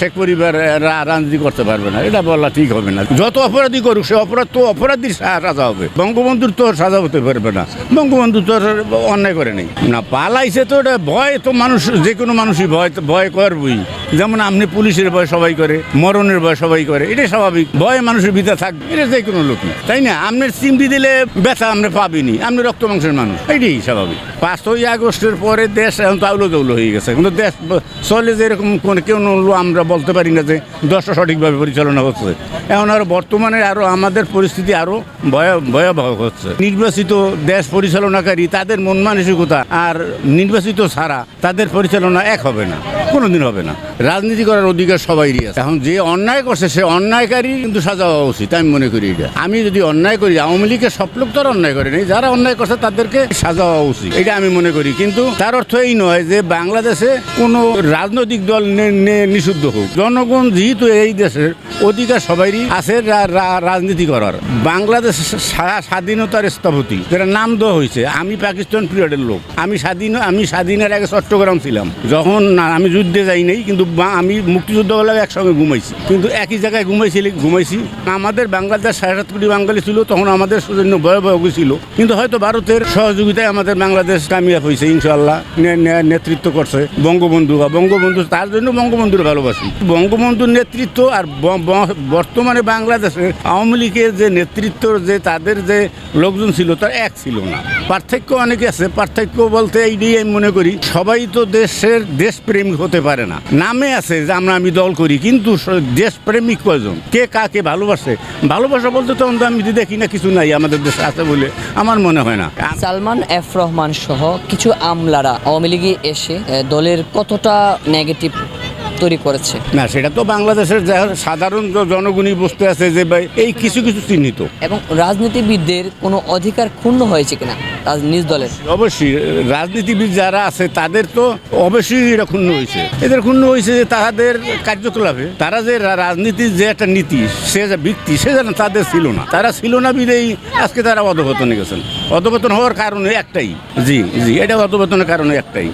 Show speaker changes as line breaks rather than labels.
শেখ পরিবার এরা রাজনীতি করতে পারবে না। এটা বলা ঠিক হবে না। যত অপরাধী করুক, সে অপরাধ তো অপরাধীর সাজা হবে। বঙ্গবন্ধুর তো সাজা হতে পারবে না। বঙ্গবন্ধু তো অন্যায় করে নেই। না, পালাইছে তো এটা ভয় তো মানুষ, যে কোনো মানুষই ভয় ভয় করবই। যেমন আপনি পুলিশের ভয় সবাই করে, মরণের ভয় সবাই করে, এটাই স্বাভাবিক। ভয় মানুষের ভিতরে থাকবে এটা যে কোনো লোকই তাই না? আপনার চিমটি দিলে ব্যথা আমরা পাবিনি। আপনি রক্ত মাংসের মানুষ, এটাই স্বাভাবিক। পাঁচই আগস্টের পরে দেশ এখন তাউলো তাউলো হয়ে গেছে। কিন্তু দেশ চলে যে এরকম কোনো কেউ আমরা বলতে পারি না যে দশটা সঠিকভাবে পরিচালনা হচ্ছে। এখন আরও বর্তমানে আরও আমাদের পরিস্থিতি আরও ভয়া- ভয়াবহ হচ্ছে। নির্বাচিত দেশ পরিচালনাকারী তাদের মন মানসিকতা আর নির্বাচিত ছাড়া তাদের পরিচালনা এক হবে না। কোনোদিন হবে না। রাজনীতি করার অধিকার সবাইরই আছে। এখন যে অন্যায় করছে, সে অন্যায়কারী কিন্তু সাজা হওয়া উচিত, আমি মনে করি এটা। আমি যদি অন্যায় করি, আওয়ামী লীগের সব লোক তো অন্যায় করে নেই। যারা অন্যায় করছে, তাদেরকে সাজা হওয়া উচিত। এটা আমি মনে করি। কিন্তু তার অর্থ এই নয় যে বাংলাদেশে কোনো রাজনৈতিক দল নিষিদ্ধ হোক। জনগণ যেহেতু এই দেশের অধিকার সবারই আছে রাজনীতি করার। বাংলাদেশ স্বাধীনতার স্থপতি যেটা নাম দেওয়া হয়েছে, আমি পাকিস্তান পিরিয়ডের লোক। আমি স্বাধীন, আমি স্বাধীনের আগে চট্টগ্রাম ছিলাম। যখন আমি যুদ্ধে যাই নাই, কিন্তু আমি মুক্তিযুদ্ধ হলে একসঙ্গে ঘুমাইছি। কিন্তু একই জায়গায় ঘুমাইছি ঘুমাইছি। আমাদের বাংলাদেশ সাড়ে সাত কোটি বাঙালি ছিল, তখন আমাদের জন্য ভয়াবহ ছিল কিন্তু হয়তো ভারতের সহযোগিতায় আমাদের বাংলাদেশ কামিয়াব হয়েছে ইনশাল্লাহ নেতৃত্ব করছে বঙ্গবন্ধু বা বঙ্গবন্ধু, তার জন্য বঙ্গবন্ধুর ভালোবাসি। বঙ্গবন্ধুর নেতৃত্ব আর বর্তমানে বাংলাদেশের আওয়ামী লীগের যে নেতৃত্ব, যে তাদের যে লোকজন ছিল, তার এক ছিল না। পার্থক্য অনেকে আছে। পার্থক্য বলতে এইটাই আমি মনে করি, সবাই তো দেশের দেশপ্রেমী দেশপ্রেমিক হতে পারে না। নামে আছে যে আমরা, আমি দল করি, কিন্তু দেশপ্রেমিক কয়জন? কে কাকে ভালোবাসে? ভালোবাসা বলতে তখন তো আমি দেখি না, কিছু নাই আমাদের দেশে আছে বলে আমার মনে হয় না।
সালমান এফ রহমান সহ কিছু আমলারা আওয়ামী লীগে এসে দলের কতটা নেগেটিভ তৈরি করেছে।
না সেটা তো বাংলাদেশের সাধারণ জনগণই বুঝতে আছে যে ভাই এই কিছু কিছু চিহ্নিত।
এবং রাজনীতিবিদদের কোনো অধিকার ক্ষুণ্ণ হয়েছে কিনা নিজ দলের?
অবশ্যই রাজনীতিবিদ যারা আছে তাদের তো অবশ্যই এটা ক্ষুণ্ণ হয়েছে। এদের ক্ষুণ্ণ হয়েছে যে তাদের কার্যকলাপে তারা যে রাজনীতির যে একটা নীতি সে যে ভিত্তি সে যেন তাদের ছিল না। তারা ছিল না বিদেই আজকে তারা অধপতনে গেছেন। অধপতন হওয়ার কারণে একটাই। জি জি এটা অধপতনের কারণে একটাই।